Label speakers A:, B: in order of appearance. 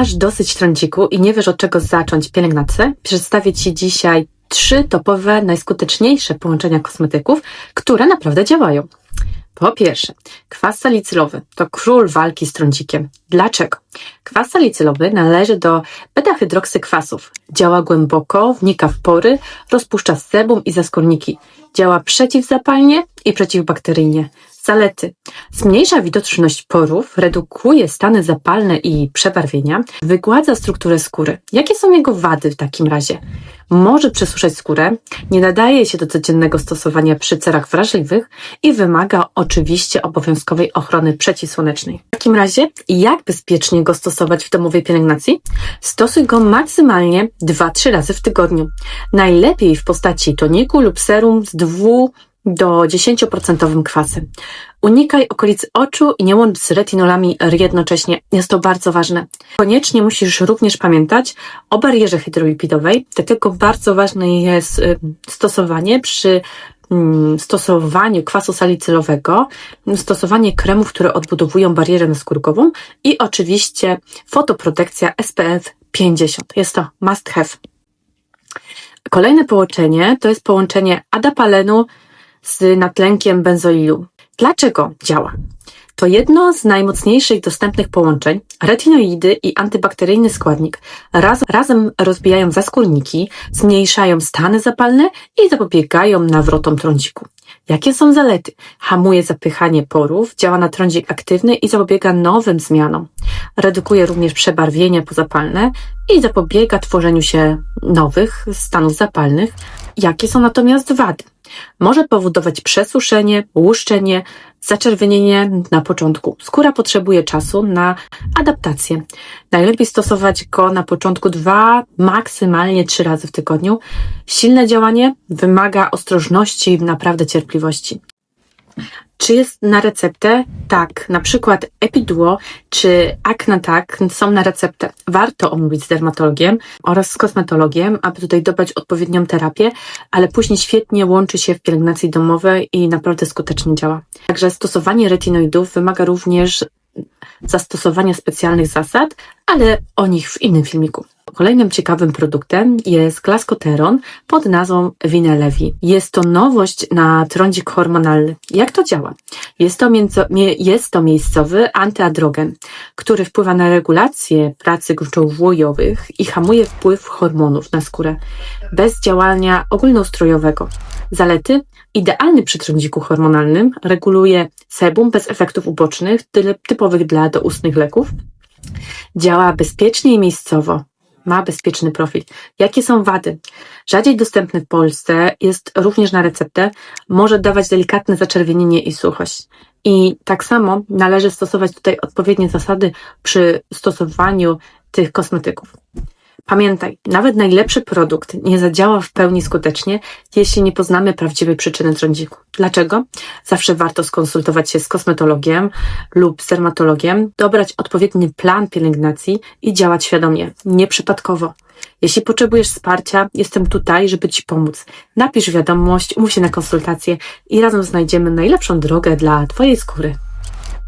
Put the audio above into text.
A: Masz dosyć trądziku i nie wiesz od czego zacząć pielęgnację? Przedstawię Ci dzisiaj trzy topowe, najskuteczniejsze połączenia kosmetyków, które naprawdę działają. Po pierwsze, kwas salicylowy to król walki z trądzikiem. Dlaczego? Kwas salicylowy należy do beta-hydroksykwasów. Działa głęboko, wnika w pory, rozpuszcza sebum i zaskórniki. Działa przeciwzapalnie i przeciwbakteryjnie. Zalety. Zmniejsza widoczność porów, redukuje stany zapalne i przebarwienia, wygładza strukturę skóry. Jakie są jego wady w takim razie? Może przesuszać skórę, nie nadaje się do codziennego stosowania przy cerach wrażliwych i wymaga oczywiście obowiązkowej ochrony przeciwsłonecznej. W takim razie, jak bezpiecznie go stosować w domowej pielęgnacji? Stosuj go maksymalnie 2-3 razy w tygodniu. Najlepiej w postaci toniku lub serum z 2 do 10% kwasem. Unikaj okolic oczu i nie łącz z retinolami jednocześnie. Jest to bardzo ważne. Koniecznie musisz również pamiętać o barierze hydrolipidowej, dlatego bardzo ważne jest y, stosowanie przy mm, stosowaniu kwasu salicylowego, stosowanie kremów, które odbudowują barierę naskórkową i oczywiście fotoprotekcja SPF 50. Jest to must have. Kolejne połączenie to jest połączenie adapalenu z natlenkiem benzoilu. Dlaczego działa? To jedno z najmocniejszych dostępnych połączeń. Retinoidy i antybakteryjny składnik raz, razem rozbijają zaskórniki, zmniejszają stany zapalne i zapobiegają nawrotom trądziku. Jakie są zalety? Hamuje zapychanie porów, działa na trądzik aktywny i zapobiega nowym zmianom. Redukuje również przebarwienia pozapalne i zapobiega tworzeniu się nowych stanów zapalnych. Jakie są natomiast wady? Może powodować przesuszenie, łuszczenie, zaczerwienienie na początku. Skóra potrzebuje czasu na adaptację. Najlepiej stosować go na początku dwa, maksymalnie trzy razy w tygodniu. Silne działanie wymaga ostrożności i naprawdę cierpliwości. Czy jest na receptę? Tak, na przykład Epiduo czy Acnatak są na receptę. Warto omówić z dermatologiem oraz z kosmetologiem, aby tutaj dobrać odpowiednią terapię, ale później świetnie łączy się w pielęgnacji domowej i naprawdę skutecznie działa. Także stosowanie retinoidów wymaga również zastosowania specjalnych zasad, ale o nich w innym filmiku. Kolejnym ciekawym produktem jest Glaskoteron pod nazwą Winelevi. Jest to nowość na trądzik hormonalny. Jak to działa? Jest to, jest to miejscowy antyadrogen, który wpływa na regulację pracy gruczołów i hamuje wpływ hormonów na skórę bez działania ogólnoustrojowego. Zalety? Idealny przy trądziku hormonalnym reguluje sebum bez efektów ubocznych, typowych dla doustnych leków. Działa bezpiecznie i miejscowo ma bezpieczny profil. Jakie są wady? Rzadziej dostępny w Polsce, jest również na receptę, może dawać delikatne zaczerwienienie i suchość. I tak samo należy stosować tutaj odpowiednie zasady przy stosowaniu tych kosmetyków. Pamiętaj, nawet najlepszy produkt nie zadziała w pełni skutecznie, jeśli nie poznamy prawdziwej przyczyny trądziku. Dlaczego? Zawsze warto skonsultować się z kosmetologiem lub z dermatologiem, dobrać odpowiedni plan pielęgnacji i działać świadomie, nieprzypadkowo. Jeśli potrzebujesz wsparcia, jestem tutaj, żeby Ci pomóc. Napisz wiadomość, umów się na konsultację i razem znajdziemy najlepszą drogę dla Twojej skóry.